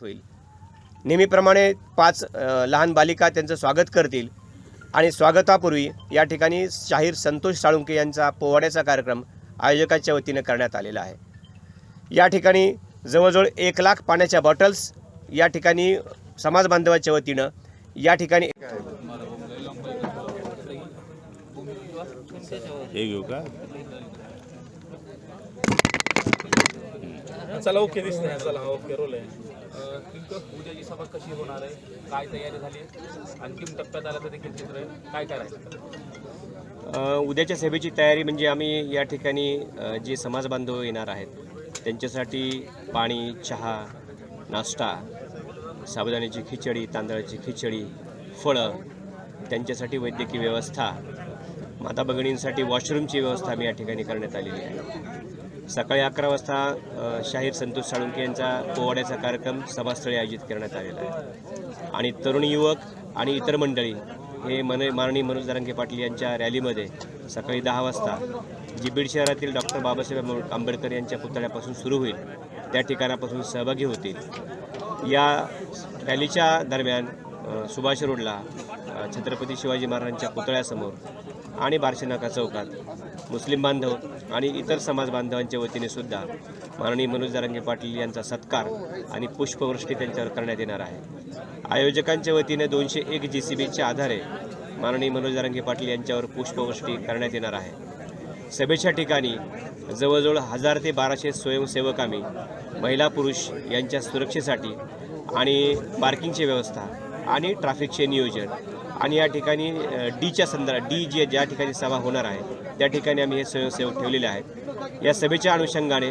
होईल. नेहमीप्रमाणे पाच लहान बालिका त्यांचं स्वागत करतील. आणि स्वागतापूर्वी या ठिकाणी शाहीर संतोष साळुंके यांचा पोवाड्याचा कार्यक्रम आयोजकाच्या वतीनं करण्यात आलेला आहे. या ठिकाणी जवळजवळ एक लाख पाण्याच्या बॉटल्स या ठिकाणी समाज बांधवाच्या वतीनं या ठिकाणी हे घेऊ का? चला ओके दिसतंय. चला ओके रोल आहे. उद्याची सभा कशी होणार आहे? काय तयारी झाली? अंतिम टप्प्यात आलं तर देखील चित्र काय करायचं? उद्याच्या सभेची तयारी म्हणजे आम्ही या ठिकाणी जे समाज बांधव येणार आहेत त्यांच्यासाठी पाणी चहा नाश्ता साबुदाण्याची खिचडी तांदळाची खिचडी फळं त्यांच्यासाठी वैद्यकीय व्यवस्था माता भगिनींसाठी वॉशरूमची व्यवस्था आम्ही या ठिकाणी करण्यात आलेली आहे. सकाळी अकरा वाजता शाहीर संतोष साळुंके यांचा पोवाड्याचा कार्यक्रम सभास्थळी आयोजित करण्यात आलेला आहे. आणि तरुण युवक आणि इतर मंडळी हे मन माननीय मनोज दरांगे पाटील यांच्या रॅलीमध्ये सकाळी दहा वाजता जी बीड शहरातील डॉक्टर बाबासाहेब आंबेडकर यांच्या पुतळ्यापासून सुरू होईल. त्या ठिकाणापासून सहभागी होतील. या रॅलीच्या दरम्यान सुभाष रोडला छत्रपती शिवाजी महाराजांच्या पुतळ्यासमोर आणि बार्शीनाका चौकात मुस्लिम बांधव आणि इतर समाज बांधवांच्या वतीने सुद्धा माननीय मनोज दरांगे पाटील यांचा सत्कार आणि पुष्पवृष्टी त्यांच्यावर करण्यात येणार आहे. आयोजकांच्या वतीने दोनशे एक जी सी बीच्या आधारे माननीय मनोज दरांगे पाटील यांच्यावर पुष्पवृष्टी करण्यात येणार आहे. सभेच्या ठिकाणी जवळजवळ हजार ते बाराशे स्वयंसेवक आम्ही महिला पुरुष यांच्या सुरक्षेसाठी आणि पार्किंगची व्यवस्था आणि ट्रॅफिकचे नियोजन. आणि या ठिकाणी डीच्या संदर्भात डी जे ज्या ठिकाणी सभा होणार आहे त्या ठिकाणी आम्ही हे स्वयंसेवक ठेवलेले आहेत. या सभेच्या अनुषंगाने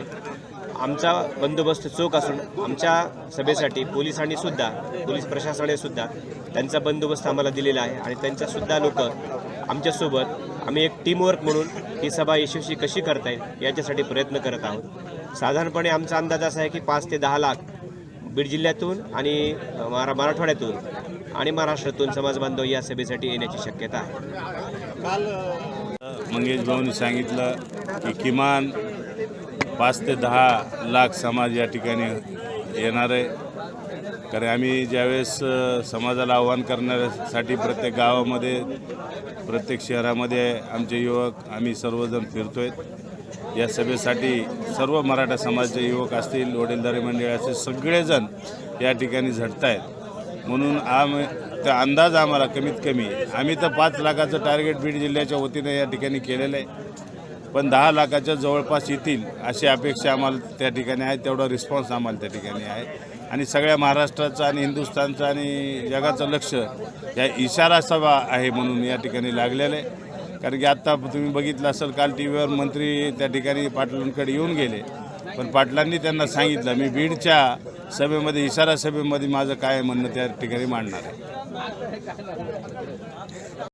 आमचा बंदोबस्त चोख असून आमच्या सभेसाठी पोलिसांनी सुद्धा पोलीस प्रशासनाने सुद्धा त्यांचा बंदोबस्त आम्हाला दिलेला आहे. आणि त्यांच्यासुद्धा लोक आमच्यासोबत आम्ही एक टीमवर्क म्हणून ही सभा यशस्वी कशी करता येईल याच्यासाठी प्रयत्न करत आहोत. साधारणपणे आमचा अंदाज असा आहे की पाच ते दहा लाख बीड जिल्ह्यातून आणि अ, मरा मराठवाड्यातून आणि महाराष्ट्रातून समाज बांधव या सभेसाठी येण्याची शक्यता आहे. मंगेश भाऊंनी सांगितलं की किमान पाच ते दहा लाख समाज या ठिकाणी येणार आहे. कारण आम्ही ज्यावेळेस समाजाला आव्हान करण्यासाठी प्रत्येक गावामध्ये प्रत्येक शहरामध्ये आमचे युवक आम्ही सर्वजण फिरतो आहे या सभेसाठी सर्व मराठा समाजाचे युवक असतील वडीलधारी मंडळी असतील सगळेजण या ठिकाणी झटत आहेत म्हणून आम त्या अंदाज आम्हाला कमीत कमी आम्ही तर पाच लाखाचं टार्गेट बीड जिल्ह्याच्या वतीने या ठिकाणी केलेलं आहे. पण दहा लाखाच्या जवळपास येतील अशी अपेक्षा आम्हाला त्या ठिकाणी आहे तेवढा रिस्पॉन्स आम्हाला त्या ठिकाणी आहे. आणि सगळ्या महाराष्ट्राचं आणि हिंदुस्थानचं आणि जगाचं लक्ष या इशारा सभा आहे म्हणून या ठिकाणी लागलेलं आहे. कारण की आत्ता तुम्ही बघितलं असेल काल टी व्हीवर मंत्री त्या ठिकाणी पाटलांकडे येऊन गेले. पण पाटलांनी त्यांना सांगितलं मी बीडच्या सभेमध्ये इशारा सभेमध्ये माझं काय म्हणणं त्या ठिकाणी मांडणार आहे.